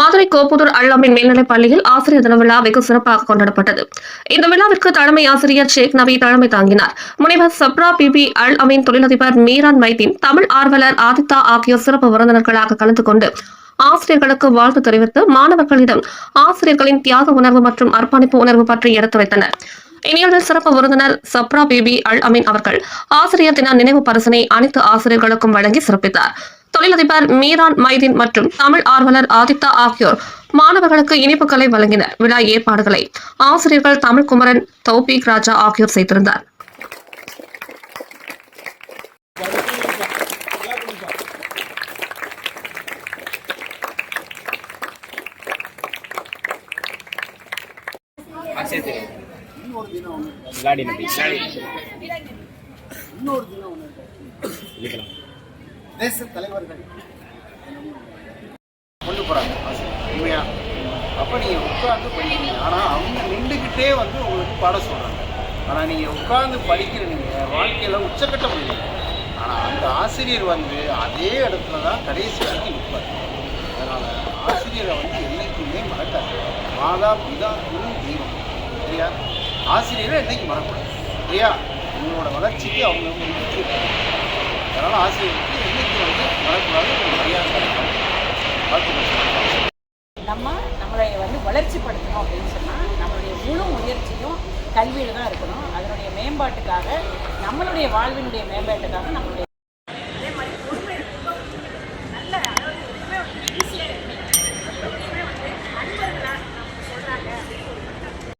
மதுரை கோப்புதூர் அல்லாமின் மேல்நிலைப் பள்ளியில் ஆசிரியர் தின விழா வெகு சிறப்பாக கொண்டாடப்பட்டது. இந்த விழாவிற்கு தலைமை ஆசிரியர் ஷேக் நபி தலைமை தாங்கினார். முனைவர் சப்ரா பிபி அல் அமீன் தொழிலதிபர் மீரான் மைதீன் தமிழ் ஆர்வலர் ஆதித்தா ஆகியோர் சிறப்பு விருந்தினர்களாக கலந்து கொண்டு ஆசிரியர்களுக்கு வாழ்த்து தெரிவித்து மாணவர்களிடம் ஆசிரியர்களின் தியாக உணர்வு மற்றும் அர்ப்பணிப்பு உணர்வு பற்றி எடுத்து வைத்தனர். இந்நிகழ்வில் சிறப்பு விருந்தினர் சப்ரா பிபி அல் அமீன் அவர்கள் ஆசிரியர் தின நினைவு பரிசனை அனைத்து ஆசிரியர்களுக்கும் வழங்கி சிறப்பித்தார். தொழிலதிபர் மீரான் மைதீன் மற்றும் தமிழ் ஆர்வலர் ஆதித்தா ஆகியோர் மாணவர்களுக்கு இனிப்புகளை வழங்கினர் விழா ஏற்பாடுகளை ஆசிரியர்கள் தமிழ் குமரன் தௌபீக் ராஜா ஆகியோர் செய்திருந்தார். இன்னொரு தினம் ஒன்று. இருக்கலாம் தேச தலைவர்கள் கொண்டு போகிறாங்க உண்மையா? அப்போ நீங்கள் உட்கார்ந்து படிக்கிறீங்க ஆனால் அவங்க நின்றுக்கிட்டே வந்து உங்களுக்கு பாடம் சொல்கிறாங்க ஆனால் நீங்கள் உட்கார்ந்து படிக்கிற நீங்கள் வாழ்க்கையில் உச்சக்கட்ட முடியும் ஆனால் அந்த ஆசிரியர் வந்து அதே இடத்துல தான் கடைசி வரைக்கும் நிற்பார் அதனால் ஆசிரியரை வந்து என்றைக்குமே மறக்காது. மாதா பிதா குரு தெய்வம். சரியா ஆசிரியரை என்னைக்கு மறக்கூடாது சரியா உங்களோட வளர்ச்சிக்கு அவங்க முக்கியம் வந்து ஒரு மரியாதை நம்ம நம்மளை வந்து வளர்ச்சிப்படுத்தணும் அப்படின்னு சொன்னால் நம்மளுடைய முழு முயற்சியும் கல்வியில் தான் இருக்கணும். அதனுடைய மேம்பாட்டுக்காக நம்மளுடைய வாழ்வினுடைய மேம்பாட்டுக்காக நம்மளுடைய